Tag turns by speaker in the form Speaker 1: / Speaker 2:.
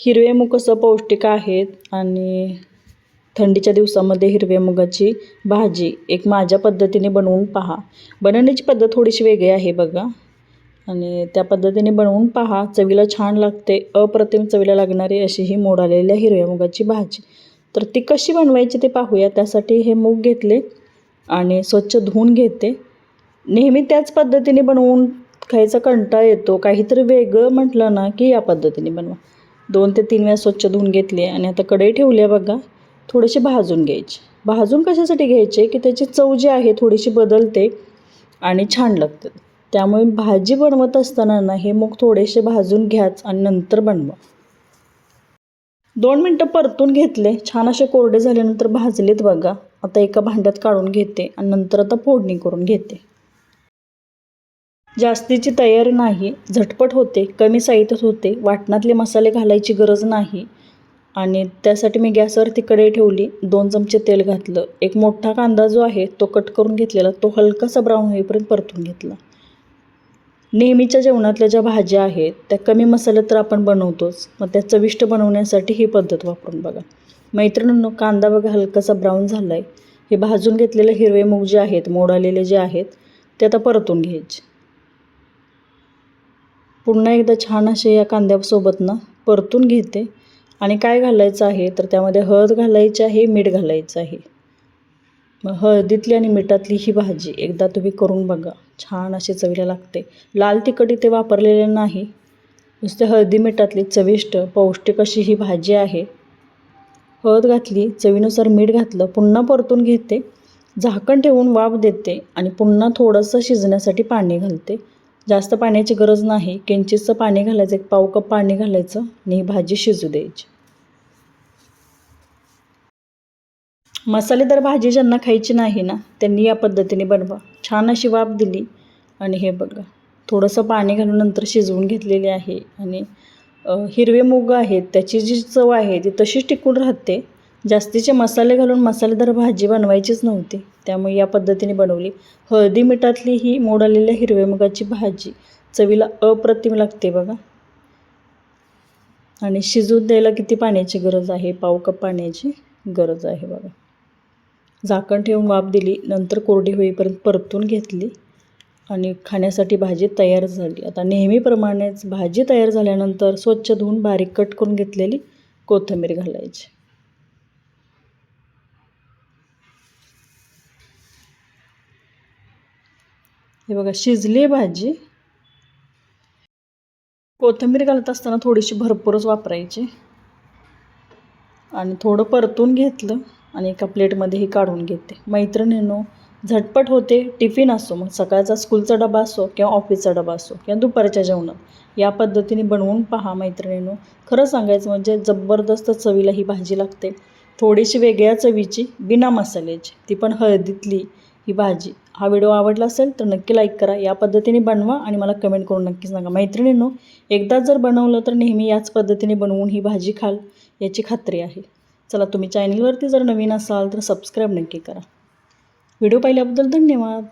Speaker 1: हिरवे मूग कसं पौष्टिक आहेत आणि थंडीच्या दिवसामध्ये हिरव्या मुगाची भाजी एक माझ्या पद्धतीने बनवून पहा. बनवण्याची पद्धत थोडीशी वेगळी आहे बघा. आणि त्या पद्धतीने बनवून पहा. चवीला छान लागते. अप्रतिम चवीला लागणारी अशी ही मोड आलेल्या हिरव्या मुगाची भाजी. तर ती कशी बनवायची ते पाहूया. त्यासाठी हे मूग घेतले आणि स्वच्छ धुवून घेते. नेहमी त्याच पद्धतीने बनवून खायचा कंटाळा येतो. काहीतरी वेगळं म्हटलं ना की या पद्धतीने बनवा. दोन ते तीन वेळा स्वच्छ धुवून घेतले आणि आता कढई ठेवली आहे बघा. थोडेसे भाजून घ्यायचे. भाजून कशासाठी घ्यायचे की त्याची चव जी आहे थोडीशी बदलते आणि छान लागते. त्यामुळे भाजी बनवत असताना ना हे मूग थोडेसे भाजून घ्याच आणि नंतर बनवा. दोन मिनटं परतून घेतले. छान असे कोरडे झाल्यानंतर भाजलेत बघा. आता एका भांड्यात काढून घेते आणि नंतर आता फोडणी करून घेते. जास्तीची तयारी नाही झटपट होते कमी साहित्यात होते वाटणातले मसाले घालायची गरज नाही. आणि त्यासाठी मी गॅसवरती कढई ठेवली दोन चमचे तेल घातलं. एक मोठा कांदा जो आहे तो कट करून घेतलेला तो हलकासा ब्राऊन होईपर्यंत परतून घेतला. नेहमीच्या जेवणातल्या ज्या भाज्या आहेत त्या कमी मसाल्यात तर आपण बनवतोच. मग त्या चविष्ट बनवण्यासाठी ही पद्धत वापरून बघा. मैत्रिणींनो कांदा बघा हलकासा ब्राऊन झाला आहे हे भाजून घेतलेले हिरवे मूग जे आहेत मोड आलेले जे आहेत ते आता परतून घ्यायचे. पुन्हा एकदा छान असे या कांद्यासोबत ना परतून घेते. आणि काय घालायचं आहे? तर त्यामध्ये हळद घालायची आहे मीठ घालायचं आहे. मग हळदीतली आणि मिठातली ही भाजी एकदा तुम्ही करून बघा. छान अशी चवीला लागते. लाल तिखट इथे वापरलेले नाही. नुसते हळदी मिठातली चविष्ट पौष्टिक अशी ही भाजी आहे. हळद घातली चवीनुसार मीठ घातलं पुन्हा परतून घेते. झाकण ठेवून वाफ देते आणि पुन्हा थोडंसं शिजण्यासाठी पाणी घालते. जास्त पाण्याची गरज नाही. किंचितचं पाणी घालायचं एक पाव कप पाणी घालायचं आणि ही भाजी शिजू द्यायची. मसालेदार भाजी ज्यांना खायची नाही ना त्यांनी या पद्धतीने बनवा. छान अशी वाफ दिली आणि हे बघा थोडंसं पाणी घालून नंतर शिजवून घेतलेले आहे. आणि हिरवे मूग आहेत त्याची जी चव आहे ती तशीच टिकून राहते. जास्तीचे मसाले घालून मसालेदार भाजी बनवायचीच नव्हती. त्यामुळे या पद्धतीने बनवली. हळदी मिठातली ही मोड आलेल्या हिरव्या मुगाची भाजी. चवीला अप्रतिम लागते बघा. आणि शिजून द्यायला किती पाण्याची गरज आहे? पाव कप पाण्याची गरज आहे बघा. झाकण ठेवून वाफ दिली. नंतर कोरडी होईपर्यंत परतून घेतली. आणि खाण्यासाठी भाजी तयार झाली. आता नेहमीप्रमाणेच भाजी तयार झाल्यानंतर स्वच्छ धुवून बारीक कट करून घेतलेली कोथिंबीर घालायची. हे बघा शिजली भाजी. कोथिंबीर घालत असताना थोडीशी भरपूरच वापरायची. आणि थोडं परतून घेतलं आणि एका प्लेटमध्येही काढून घेते. मैत्रिणीनो झटपट होते टिफिन असो मग सकाळचा स्कूलचा डबा असो किंवा ऑफिसचा डबा असो किंवा दुपारच्या जेवणात. या पद्धतीने बनवून पहा मैत्रिणीनो. खरं सांगायचं म्हणजे जबरदस्त चवीला ही भाजी लागते. थोडीशी वेगळ्या चवीची बिना मसाल्याची. ती पण हळदीतली ही भाजी. हा व्हिडिओ आवडला असेल तर नक्की लाईक करा. या पद्धतीने बनवा आणि मला कमेंट करून नक्की सांगा. मैत्रिणींनो एकदा जर बनवलं तर नेहमी याच पद्धतीने बनवून ही भाजी खाल. याची खात्री आहे. चला तुम्ही चॅनलवरती जर नवीन असाल तर सबस्क्राईब नक्की करा. व्हिडिओ पाहिल्याबद्दल धन्यवाद.